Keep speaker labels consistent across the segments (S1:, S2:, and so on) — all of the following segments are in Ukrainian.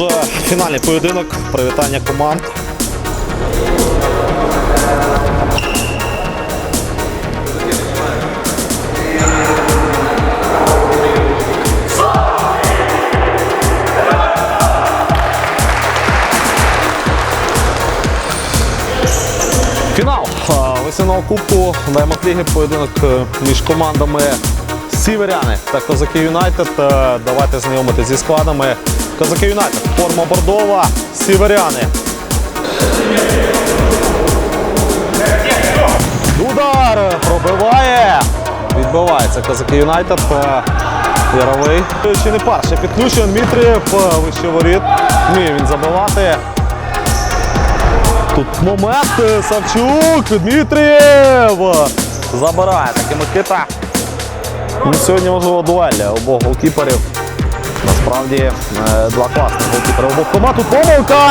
S1: Отже, фінальний поєдинок, привітання команд. Фінал весняного кубку Даймонд Ліги поєдинок е, між командами Сіверяни та Козаки Юнайтед. Е, Давайте знайомити зі складами. Козаки Юнайтед, форма бордова, Сіверяни. Удар пробиває. Відбивається Козаки Юнайтед. Е, Яровий. Чи не перше підключення Дмитрієв е, вище воріт. Вміє він забивати. Тут момент е, Савчук, Дмитрієв забирає таки Микита. Ну, Сьогодні можливо дуель обох голкіперів. Насправді е, два класних голкіпери обох команд. Тут помилка!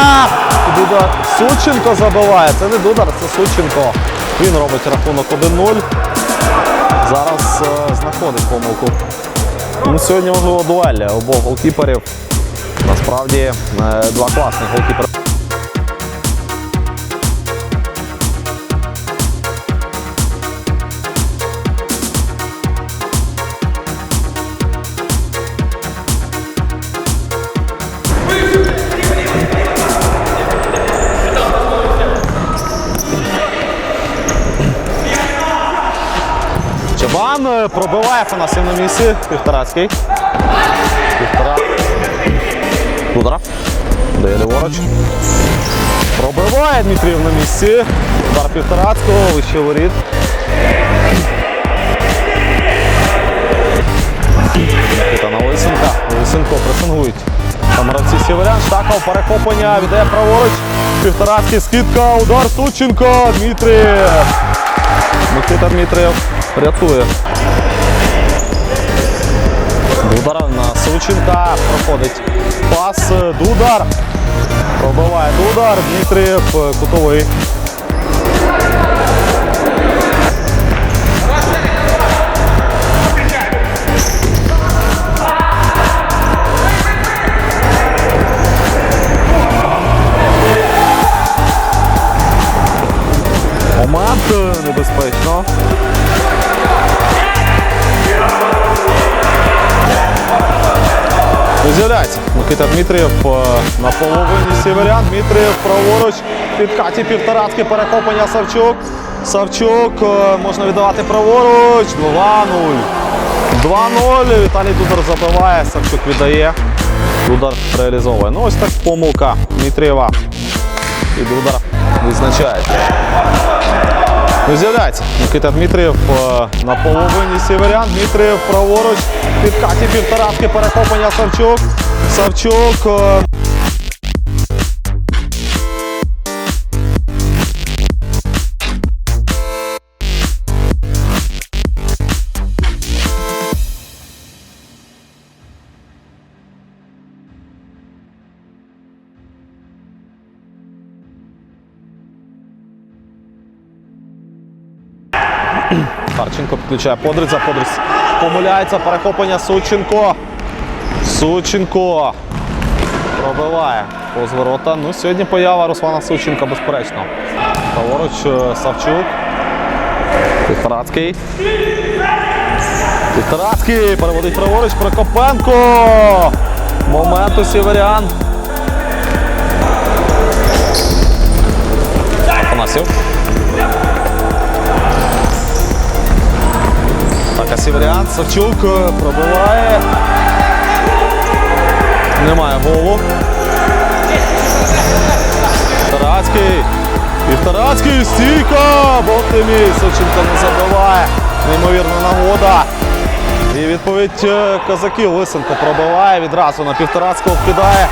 S1: Дудар Сученко забиває. Це не Дудар, це Сученко. Він робить рахунок 1-0. Зараз е, знаходить помилку. Ну, Сьогодні можливо дуель обох голкіперів. Насправді е, два класних голкіпери. Чабан е, пробиває Фанасів на місці. Півторацький. Півтора. Удар. Дає ліворуч. Пробиває Дмитрієв на місці. Удар Півторацького, вище воріт. Микита на Лисенка. Лисенко пресингують. Там гравці Сіверян. Штаков перехоплення. Віддає праворуч. Півторацький скидка. Удар Сученко. Дмитрієв. Микита Дмитрієв рятує. Дудар на Сученка. Проходить пас. Дудар. Пробиває Дудар. Дмитрієв е, кутовий. З'являється Микита Дмитрієв е, на половині Сіверян. Дмитрієв праворуч. Підкаті півторацьке перехоплення Савчук. Савчук е, можна віддавати праворуч. 2-0. 2-0. Віталій Дудар забиває. Савчук віддає. Дудар реалізовує. Ну ось так помилка Дмитрієва. І Дудар відзначається. Ну, З'являється Микита Дмитрієв е, на половині Сіверян. Дмитрієв праворуч. Підкаті півторавки перехоплення Савчук. Савчук. Харченко підключає Подриця. Подриць помиляється. Перехоплення Сученко. Сученко. Пробиває повз ворота. Ну, сьогодні поява Руслана Сученка, безперечно. Праворуч е, Савчук. Півторацький. Півторацький. Переводить праворуч. Прокопенко. Момент у Сіверян. Афанасів. Так, Сіверян, Савчук е, пробиває. Немає голу. Тарацький. І Тарацький стійка! Бог! Савченко не забиває. Неймовірна нагода. І відповідь е, козаків Лисенко пробиває відразу на півторацького вкидає.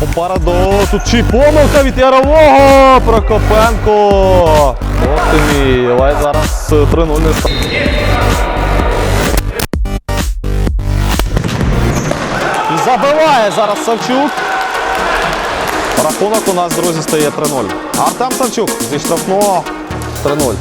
S1: Попереду. Тут чи помилка від Ярового. Прокопенко. Ти мій. Ледь зараз е, 3-0 не стане. І забиває зараз Савчук. Рахунок у нас, друзі, стає 3-0. Артем Савчук зі штрафного 3-0.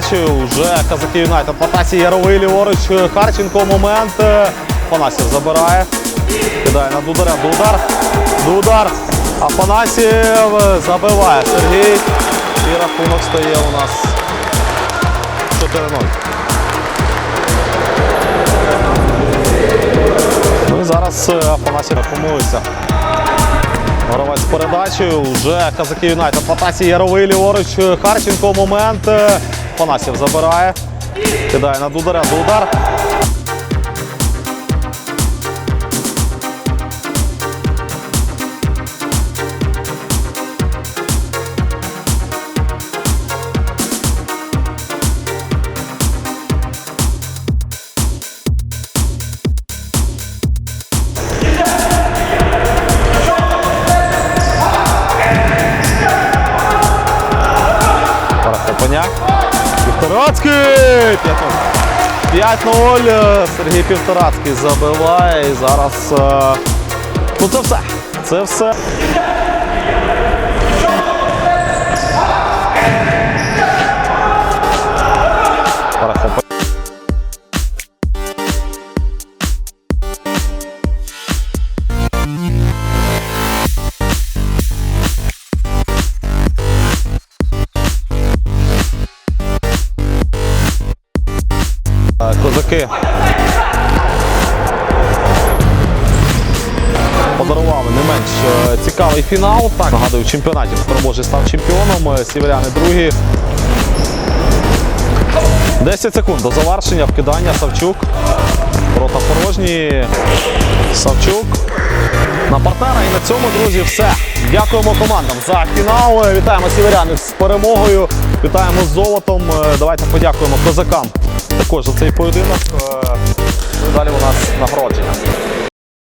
S1: З. Уже Казаки Юнайтед. Патасі Яровий ліворуч. Харченко момент. Панасів забирає. Кидає на Дударя. Дудар. Дудар. Афанасів забиває Сергій. І рахунок стає у нас 4-0. Ну і зараз е, Афанасів помилився. Горовець з передачею. Уже Казаки Юнайтед. Патасі Яровий ліворуч. Харченко момент. Панасів забирає. Кидає на Дударя. Дудар. Парахопаняк. Півторацький! 5-0. 5-0. Сергій Півторацький забиває. І зараз. е, Ну це все. Це все. Е, подарували не менш е, цікавий фінал. Так, нагадую, чемпіонаті Старобожий став чемпіоном. е, Сіверяни другі. 10 секунд до завершення вкидання Савчук. Ворота порожні. Савчук. На партнера. І на цьому, друзі, все. Дякуємо командам за фінал. Вітаємо сіверянів з перемогою. Вітаємо з золотом. Е, Давайте подякуємо козакам також за цей поєдинок. Е, Далі у нас нагородження.